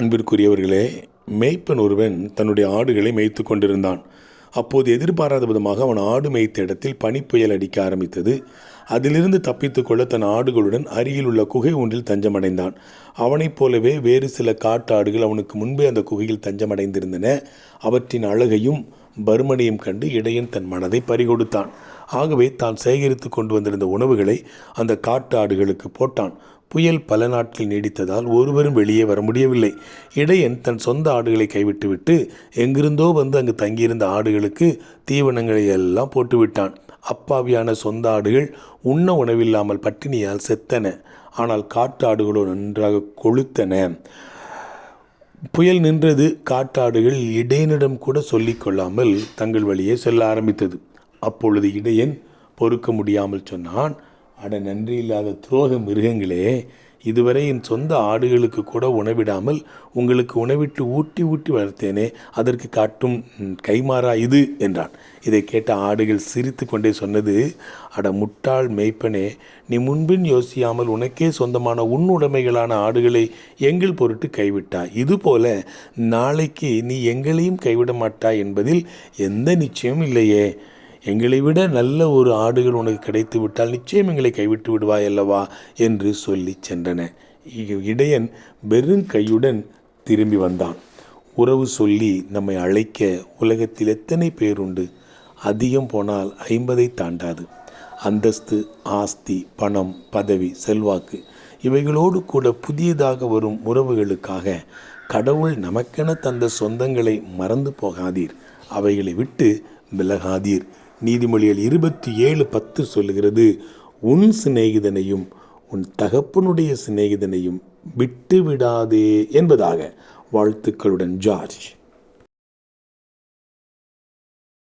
அன்பிற்குரியவர்களே மேய்ப்பன் ஒருவன் தன்னுடைய ஆடுகளை மேய்த்து கொண்டிருந்தான். அப்போது எதிர்பாராத விதமாக அவன் ஆடு மேய்த்த இடத்தில் பனிப்புயல் அடிக்க ஆரம்பித்தது. அதிலிருந்து தப்பித்து கொள்ள தன் ஆடுகளுடன் அருகில் உள்ள குகை ஒன்றில் தஞ்சமடைந்தான். அவனைப் போலவே வேறு சில காட்டு ஆடுகள் அவனுக்கு முன்பே அந்த குகையில் தஞ்சமடைந்திருந்தன. அவற்றின் அழகையும் பருமனையும் கண்டு இடையன் தன் மனதை பறிகொடுத்தான். ஆகவே தான் சேகரித்து கொண்டு வந்திருந்த உணவுகளை அந்த காட்டு ஆடுகளுக்கு போட்டான். புயல் பல நாட்கள் நீடித்ததால் ஒருவரும் வெளியே வர முடியவில்லை. இடையன் தன் சொந்த ஆடுகளை கைவிட்டுவிட்டு எங்கிருந்தோ வந்து அங்கு தங்கியிருந்த ஆடுகளுக்கு தீவனங்களை எல்லாம் போட்டுவிட்டான். அப்பாவியான சொந்த ஆடுகள் உண்ண உணவில்லாமல் பட்டினியால் செத்தன. ஆனால் காட்டு ஆடுகளோ நன்றாக கொளுத்தன புயல் நின்றது காட்டாடுகள் இடையனிடம் கூட சொல்லிக்கொள்ளாமல் தங்கள் வழியே செல்ல ஆரம்பித்தது. அப்பொழுது இடையன் பொறுக்க முடியாமல் சொன்னான் அட நன்றி இல்லாத துரோக மிருகங்களே இதுவரை என் சொந்த ஆடுகளுக்கு கூட உணவிடாமல் உங்களுக்கு உணவிட்டு ஊட்டி ஊட்டி வளர்த்தேனே அதற்கு காட்டும் கைமாறா இது என்றான். இதை கேட்ட ஆடுகள் சிரித்து கொண்டே சொன்னது அட முட்டாள் மெய்ப்பனே நீ முன்பின் யோசியாமல் உனக்கே சொந்தமான உன் உடைமைகளான ஆடுகளை எங்கள் பொருட்டு கைவிட்டாய் இதுபோல நாளைக்கு நீ எங்களையும் கைவிட மாட்டாய் என்பதில் எந்த நிச்சயமும் இல்லையே. எங்களை விட நல்ல ஒரு ஆடுகள் உனக்கு கிடைத்து விட்டால் நிச்சயம் எங்களை கைவிட்டு விடுவாய் அல்லவா? என்று சொல்லி சென்றன. இ- இடையன் வெறும் கையுடன் திரும்பி வந்தான். உறவு சொல்லி நம்மை அழைக்க உலகத்தில் எத்தனை பேருண்டு அதிகம் போனால் ஐம்பதை தாண்டாது. அந்தஸ்து ஆஸ்தி பணம் பதவி செல்வாக்கு இவைகளோடு கூட புதியதாக வரும் உறவுகளுக்காக கடவுள் நமக்கென தந்த சொந்தங்களை மறந்து போகாதீர். அவைகளை விட்டு விலகாதீர். நீதிமொழிகள் இருபத்தி ஏழு பத்து சொல்லுகிறது உன் சிநேகிதனையும் உன் தகப்பனுடைய சிநேகிதனையும் விட்டு விடாதே என்பதாக வாழ்த்துக்களுடன் ஜார்ஜ்.